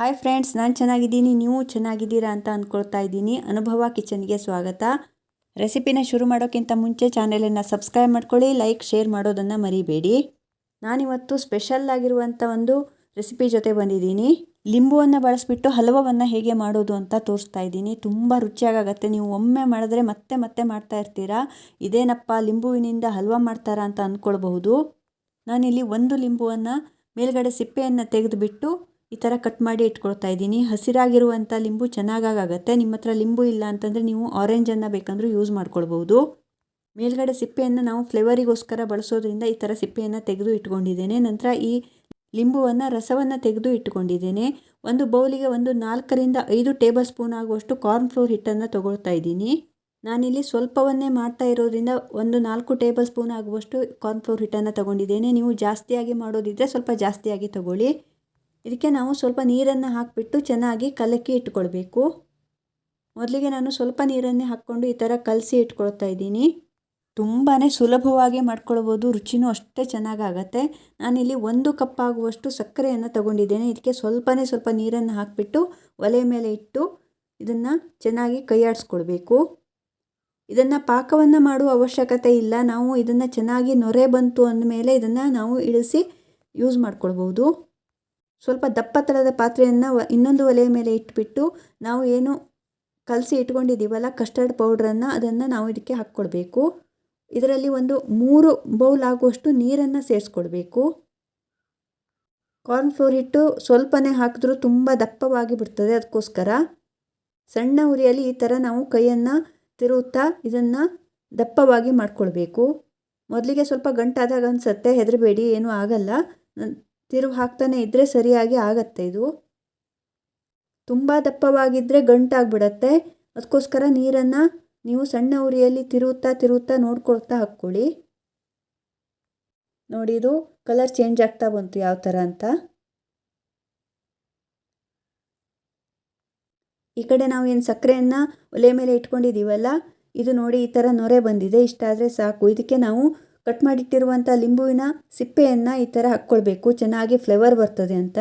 Hi friends ನಾನು ಚೆನ್ನಾಗಿದ್ದೀನಿ, ನೀವು ಚೆನ್ನಾಗಿದ್ದೀರಾ ಅಂತ ಅಂದ್ಕೊಳ್ತಾ ಇದ್ದೀನಿ. ಅನುಭವ ಕಿಚನ್ಗೆ ಸ್ವಾಗತ. ರೆಸಿಪಿನ ಶುರು ಮಾಡೋಕ್ಕಿಂತ ಮುಂಚೆ ಚಾನೆಲನ್ನು ಸಬ್ಸ್ಕ್ರೈಬ್ ಮಾಡ್ಕೊಳ್ಳಿ ಲೈಕ್ ಶೇರ್ ಮಾಡೋದನ್ನು ಮರಿಬೇಡಿ. ನಾನಿವತ್ತು ಸ್ಪೆಷಲ್ ಆಗಿರುವಂಥ ಒಂದು ರೆಸಿಪಿ ಜೊತೆ ಬಂದಿದ್ದೀನಿ. ಲಿಂಬುವನ್ನು ಬಳಸಿಬಿಟ್ಟು ಹಲವವನ್ನು ಹೇಗೆ ಮಾಡೋದು ಅಂತ ತೋರಿಸ್ತಾ ಇದ್ದೀನಿ. ತುಂಬ ರುಚಿಯಾಗತ್ತೆ ನೀವು ಒಮ್ಮೆ ಮಾಡಿದ್ರೆ ಮತ್ತೆ ಮತ್ತೆ ಮಾಡ್ತಾ ಇರ್ತೀರಾ. ಇದೇನಪ್ಪ, ಲಿಂಬುವಿನಿಂದ ಹಲ್ವ ಮಾಡ್ತಾರಾ ಅಂತ ಅಂದ್ಕೊಳ್ಬಹುದು ನಾನಿಲ್ಲಿ ಒಂದು ಲಿಂಬುವನ್ನು ಮೇಲ್ಗಡೆ ಸಿಪ್ಪೆಯನ್ನು ತೆಗೆದುಬಿಟ್ಟು ಈ ಥರ ಕಟ್ ಮಾಡಿ ಇಟ್ಕೊಳ್ತಾ ಇದ್ದೀನಿ. ಹಸಿರಾಗಿರುವಂಥ ಲಿಂಬು ಚೆನ್ನಾಗಾಗತ್ತೆ. ನಿಮ್ಮ ಹತ್ರ ಲಿಂಬು ಇಲ್ಲ ಅಂತಂದರೆ ನೀವು ಆರೆಂಜನ್ನು ಬೇಕಂದರೂ ಯೂಸ್ ಮಾಡ್ಕೊಳ್ಬೋದು. ಮೇಲ್ಗಡೆ ಸಿಪ್ಪೆಯನ್ನು ನಾವು ಫ್ಲೇವರಿಗೋಸ್ಕರ ಬಳಸೋದ್ರಿಂದ ಈ ಥರ ಸಿಪ್ಪೆಯನ್ನು ತೆಗೆದು ಇಟ್ಕೊಂಡಿದ್ದೇನೆ. ನಂತರ ಈ ಲಿಂಬುವನ್ನು, ರಸವನ್ನು ತೆಗೆದು ಇಟ್ಕೊಂಡಿದ್ದೇನೆ. ಒಂದು ಬೌಲಿಗೆ ಒಂದು ನಾಲ್ಕರಿಂದ ಐದು ಟೇಬಲ್ ಸ್ಪೂನ್ ಆಗುವಷ್ಟು ಕಾರ್ನ್ ಫ್ಲೋರ್ ಹಿಟ್ಟನ್ನು ತೊಗೊಳ್ತಾ ಇದ್ದೀನಿ. ನಾನಿಲ್ಲಿ ಸ್ವಲ್ಪವನ್ನೇ ಮಾಡ್ತಾ ಇರೋದ್ರಿಂದ ಒಂದು ನಾಲ್ಕು ಟೇಬಲ್ ಸ್ಪೂನ್ ಆಗುವಷ್ಟು ಕಾರ್ನ್ ಫ್ಲೋರ್ ಹಿಟ್ಟನ್ನು ತೊಗೊಂಡಿದ್ದೇನೆ. ನೀವು ಜಾಸ್ತಿಯಾಗಿ ಮಾಡೋದಿದ್ದರೆ ಸ್ವಲ್ಪ ಜಾಸ್ತಿಯಾಗಿ ತಗೊಳ್ಳಿ. ಇದಕ್ಕೆ ನಾವು ಸ್ವಲ್ಪ ನೀರನ್ನು ಹಾಕಿಬಿಟ್ಟು ಚೆನ್ನಾಗಿ ಕಲಕಿ ಇಟ್ಕೊಳ್ಬೇಕು. ಮೊದಲಿಗೆ ನಾನು ಸ್ವಲ್ಪ ನೀರನ್ನೇ ಹಾಕ್ಕೊಂಡು ಈ ಥರ ಕಲಸಿ ಇಟ್ಕೊಳ್ತಾ ಇದ್ದೀನಿ. ತುಂಬಾ ಸುಲಭವಾಗಿ ಮಾಡ್ಕೊಳ್ಬೋದು, ರುಚಿನೂ ಅಷ್ಟೇ ಚೆನ್ನಾಗಾಗತ್ತೆ. ನಾನಿಲ್ಲಿ ಒಂದು ಕಪ್ ಆಗುವಷ್ಟು ಸಕ್ಕರೆಯನ್ನು ತಗೊಂಡಿದ್ದೇನೆ. ಇದಕ್ಕೆ ಸ್ವಲ್ಪನೇ ಸ್ವಲ್ಪ ನೀರನ್ನು ಹಾಕಿಬಿಟ್ಟು ಒಲೆ ಮೇಲೆ ಇಟ್ಟು ಇದನ್ನು ಚೆನ್ನಾಗಿ ಕೈಯಾಡಿಸ್ಕೊಳ್ಬೇಕು. ಇದನ್ನು ಪಾಕವನ್ನು ಮಾಡುವ ಅವಶ್ಯಕತೆ ಇಲ್ಲ. ನಾವು ಇದನ್ನು ಚೆನ್ನಾಗಿ ನೊರೆ ಬಂತು ಅಂದಮೇಲೆ ಇದನ್ನು ನಾವು ಇಳಿಸಿ ಯೂಸ್ ಮಾಡ್ಕೊಳ್ಬೋದು. ಸ್ವಲ್ಪ ದಪ್ಪ ಥರದ ಪಾತ್ರೆಯನ್ನು ಇನ್ನೊಂದು ಒಲೆಯ ಮೇಲೆ ಇಟ್ಬಿಟ್ಟು ನಾವು ಏನು ಕಲಸಿ ಇಟ್ಕೊಂಡಿದ್ದೀವಲ್ಲ ಕಸ್ಟರ್ಡ್ ಪೌಡ್ರನ್ನು ಅದನ್ನು ನಾವು ಇದಕ್ಕೆ ಹಾಕ್ಕೊಡ್ಬೇಕು. ಇದರಲ್ಲಿ ಒಂದು ಮೂರು ಬೌಲ್ ಆಗುವಷ್ಟು ನೀರನ್ನು ಸೇರಿಸ್ಕೊಡ್ಬೇಕು. ಕಾರ್ನ್ಫ್ಲೋರ್ ಹಿಟ್ಟು ಸ್ವಲ್ಪನೇ ಹಾಕಿದ್ರೂ ತುಂಬ ದಪ್ಪವಾಗಿ ಬಿಡ್ತದೆ ಅದಕ್ಕೋಸ್ಕರ. ಸಣ್ಣ ಉರಿಯಲ್ಲಿ ಈ ಥರ ನಾವು ಕೈಯನ್ನು ತಿರುವುತ್ತಾ ಇದನ್ನು ದಪ್ಪವಾಗಿ ಮಾಡಿಕೊಳ್ಬೇಕು. ಮೊದಲಿಗೆ ಸ್ವಲ್ಪ ಗಂಟಾದಾಗ ಅನಿಸತ್ತೆ, ಹೆದರಬೇಡಿ, ಏನೂ ಆಗಲ್ಲ. ತಿರುವು ಹಾಕ್ತಾನೆ ಇದ್ದರೆ ಸರಿಯಾಗಿ ಆಗತ್ತೆ ಇದು. ತುಂಬ ದಪ್ಪವಾಗಿದ್ದರೆ ಗಂಟಾಗ್ಬಿಡತ್ತೆ. ಅದಕ್ಕೋಸ್ಕರ ನೀರನ್ನು ನೀವು ಸಣ್ಣ ಉರಿಯಲ್ಲಿ ತಿರುವುತ್ತಾ ತಿರುವುತ್ತಾ ನೋಡ್ಕೊಳ್ತಾ ಹಾಕ್ಕೊಳ್ಳಿ. ನೋಡಿ ಇದು ಕಲರ್ ಚೇಂಜ್ ಆಗ್ತಾ ಬಂತು ಯಾವ ಥರ ಅಂತ. ಈ ಕಡೆ ನಾವು ಏನು ಸಕ್ಕರೆಯನ್ನು ಒಲೆ ಮೇಲೆ ಇಟ್ಕೊಂಡಿದ್ದೀವಲ್ಲ, ಇದು ನೋಡಿ ಈ ಥರ ನೊರೆ ಬಂದಿದೆ. ಇಷ್ಟಾದರೆ ಸಾಕು. ಇದಕ್ಕೆ ನಾವು ಕಟ್ ಮಾಡಿಟ್ಟಿರುವಂಥ ಲಿಂಬುವಿನ ಸಿಪ್ಪೆಯನ್ನು ಈ ಥರ ಹಾಕ್ಕೊಳ್ಬೇಕು. ಚೆನ್ನಾಗಿ ಫ್ಲೇವರ್ ಬರ್ತದೆ ಅಂತ.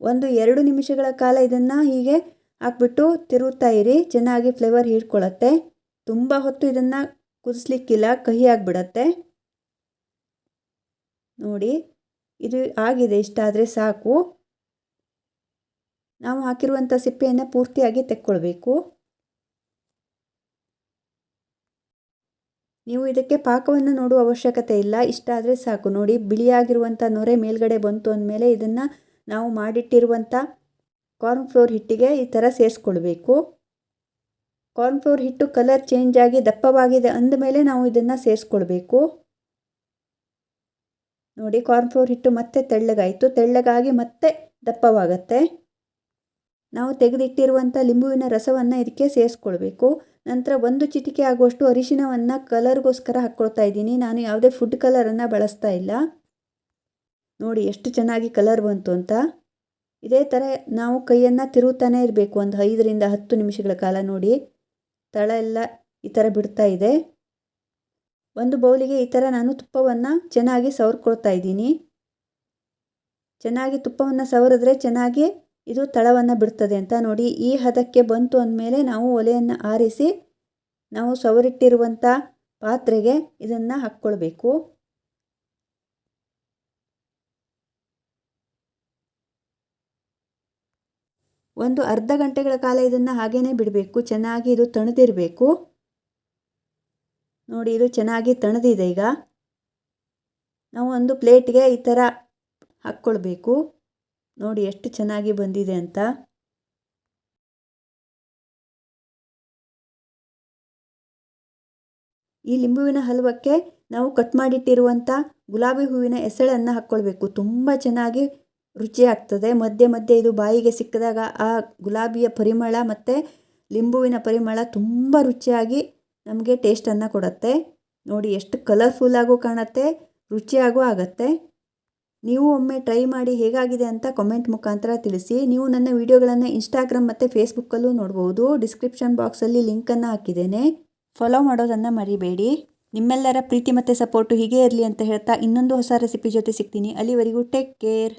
ಒಂದು ಎರಡು ನಿಮಿಷಗಳ ಕಾಲ ಇದನ್ನು ಹೀಗೆ ಹಾಕ್ಬಿಟ್ಟು ತಿರುಗುತ್ತಾ ಇರಿ. ಚೆನ್ನಾಗಿ ಫ್ಲೇವರ್ ಹೀರ್ಕೊಳ್ಳುತ್ತೆ. ತುಂಬ ಹೊತ್ತು ಇದನ್ನು ಕುದಿಸ್ಲಿಕ್ಕಿಲ್ಲ, ಕಹಿ ಆಗಿಬಿಡತ್ತೆ. ನೋಡಿ, ಇದು ಆಗಿದೆ ಇಷ್ಟಾದರೆ ಸಾಕು. ನಾವು ಹಾಕಿರುವಂಥ ಸಿಪ್ಪೆಯನ್ನು ಪೂರ್ತಿಯಾಗಿ ತೆಕ್ಕೊಳ್ಬೇಕು. ನೀವು ಇದಕ್ಕೆ ಪಾಕವನ್ನು ನೋಡುವ ಅವಶ್ಯಕತೆ ಇಲ್ಲ. ಇಷ್ಟ ಆದರೆ ಸಾಕು. ನೋಡಿ ಬಿಳಿಯಾಗಿರುವಂಥ ನೊರೆ ಮೇಲ್ಗಡೆ ಬಂತು ಅಂದಮೇಲೆ ಇದನ್ನು ನಾವು ಮಾಡಿಟ್ಟಿರುವಂಥ ಕಾರ್ನ್ಫ್ಲೋರ್ ಹಿಟ್ಟಿಗೆ ಈ ಥರ ಸೇರಿಸ್ಕೊಳ್ಬೇಕು. ಕಾರ್ನ್ಫ್ಲೋರ್ ಹಿಟ್ಟು ಕಲರ್ ಚೇಂಜ್ ಆಗಿ ದಪ್ಪವಾಗಿದೆ ಅಂದಮೇಲೆ ನಾವು ಇದನ್ನು ಸೇರಿಸ್ಕೊಳ್ಬೇಕು. ನೋಡಿ ಕಾರ್ನ್ಫ್ಲೋರ್ ಹಿಟ್ಟು ಮತ್ತೆ ತೆಳ್ಳಗಾಯಿತು. ತೆಳ್ಳಗಾಗಿ ಮತ್ತೆ ದಪ್ಪವಾಗತ್ತೆ. ನಾವು ತೆಗೆದಿಟ್ಟಿರುವಂಥ ಲಿಂಬುವಿನ ರಸವನ್ನು ಇದಕ್ಕೆ ಸೇರಿಸ್ಕೊಳ್ಬೇಕು. ನಂತರ ಒಂದು ಚಿಟಿಕೆ ಆಗುವಷ್ಟು ಅರಿಶಿನವನ್ನು ಕಲರ್ಗೋಸ್ಕರ ಹಾಕ್ಕೊಳ್ತಾ ಇದ್ದೀನಿ. ನಾನು ಯಾವುದೇ ಫುಡ್ ಕಲರನ್ನು ಬಳಸ್ತಾ ಇಲ್ಲ. ನೋಡಿ ಎಷ್ಟು ಚೆನ್ನಾಗಿ ಕಲರ್ ಬಂತು ಅಂತ. ಇದೇ ಥರ ನಾವು ಕೈಯನ್ನು ತಿರುಗುತ್ತಾನೆ ಇರಬೇಕು. ಒಂದು ಐದರಿಂದ ಹತ್ತು ನಿಮಿಷಗಳ ಕಾಲ ನೋಡಿ. ತಳ ಎಲ್ಲ ಈ ಥರ ಬಿಡ್ತಾ ಇದೆ. ಒಂದು ಬೌಲಿಗೆ ಈ ಥರ ನಾನು ತುಪ್ಪವನ್ನು ಚೆನ್ನಾಗಿ ಸವರ್ಕೊಳ್ತಾ ಇದ್ದೀನಿ. ಚೆನ್ನಾಗಿ ತುಪ್ಪವನ್ನು ಸವರಿದ್ರೆ ಚೆನ್ನಾಗಿ ಇದು ತಳವನ್ನು ಬಿಡ್ತದೆ ಅಂತ ನೋಡಿ. ಈ ಹದಕ್ಕೆ ಬಂತು ಅಂದಮೇಲೆ ನಾವು ಒಲೆಯನ್ನು ಆರಿಸಿ ನಾವು ಸವರಿಟ್ಟಿರುವಂಥ ಪಾತ್ರೆಗೆ ಇದನ್ನು ಹಾಕ್ಕೊಳ್ಬೇಕು. ಒಂದು ಅರ್ಧ ಗಂಟೆಗಳ ಕಾಲ ಇದನ್ನು ಹಾಗೇ ಬಿಡಬೇಕು. ಚೆನ್ನಾಗಿ ಇದು ತಣದಿರಬೇಕು. ನೋಡಿ, ಇದು ಚೆನ್ನಾಗಿ ತಣದಿದೆ ಈಗ. ನಾವು ಒಂದು ಪ್ಲೇಟ್ಗೆ ಈ ಥರ ಹಾಕ್ಕೊಳ್ಬೇಕು. ನೋಡಿ ಎಷ್ಟು ಚೆನ್ನಾಗಿ ಬಂದಿದೆ ಅಂತ. ಈ ಲಿಂಬುವಿನ ಹಲ್ವಕ್ಕೆ ನಾವು ಕಟ್ ಮಾಡಿಟ್ಟಿರುವಂಥ ಗುಲಾಬಿ ಹೂವಿನ ಎಸಳನ್ನು ಹಾಕ್ಕೊಳ್ಬೇಕು ತುಂಬ ಚೆನ್ನಾಗಿ ರುಚಿ ಆಗ್ತದೆ. ಮಧ್ಯೆ ಮಧ್ಯೆ ಇದು ಬಾಯಿಗೆ ಸಿಕ್ಕಿದಾಗ ಆ ಗುಲಾಬಿಯ ಪರಿಮಳ ಮತ್ತು ಲಿಂಬುವಿನ ಪರಿಮಳ ತುಂಬ ರುಚಿಯಾಗಿ ನಮಗೆ ಟೇಸ್ಟನ್ನು ಕೊಡುತ್ತೆ. ನೋಡಿ ಎಷ್ಟು ಕಲರ್ಫುಲ್ಲಾಗೂ ಕಾಣುತ್ತೆ, ರುಚಿಯಾಗೂ ಆಗುತ್ತೆ. ನೀವು ಒಮ್ಮೆ ಟ್ರೈ ಮಾಡಿ ಹೇಗಾಗಿದೆ ಅಂತ ಕಮೆಂಟ್ ಮುಖಾಂತರ ತಿಳಿಸಿ. ನೀವು ನನ್ನ ವೀಡಿಯೋಗಳನ್ನು ಇನ್ಸ್ಟಾಗ್ರಾಮ್ ಮತ್ತು ಫೇಸ್ಬುಕ್ಕಲ್ಲೂ ನೋಡ್ಬೋದು. ಡಿಸ್ಕ್ರಿಪ್ಷನ್ ಬಾಕ್ಸಲ್ಲಿ ಲಿಂಕನ್ನು ಹಾಕಿದ್ದೇನೆ. ಫಾಲೋ ಮಾಡೋದನ್ನು ಮರಿಬೇಡಿ. ನಿಮ್ಮೆಲ್ಲರ ಪ್ರೀತಿ ಮತ್ತು ಸಪೋರ್ಟು ಹೀಗೆ ಇರಲಿ ಅಂತ ಹೇಳ್ತಾ ಇನ್ನೊಂದು ಹೊಸ ರೆಸಿಪಿ ಜೊತೆ ಸಿಗ್ತೀನಿ. ಅಲ್ಲಿವರೆಗೂ ಟೇಕ್ ಕೇರ್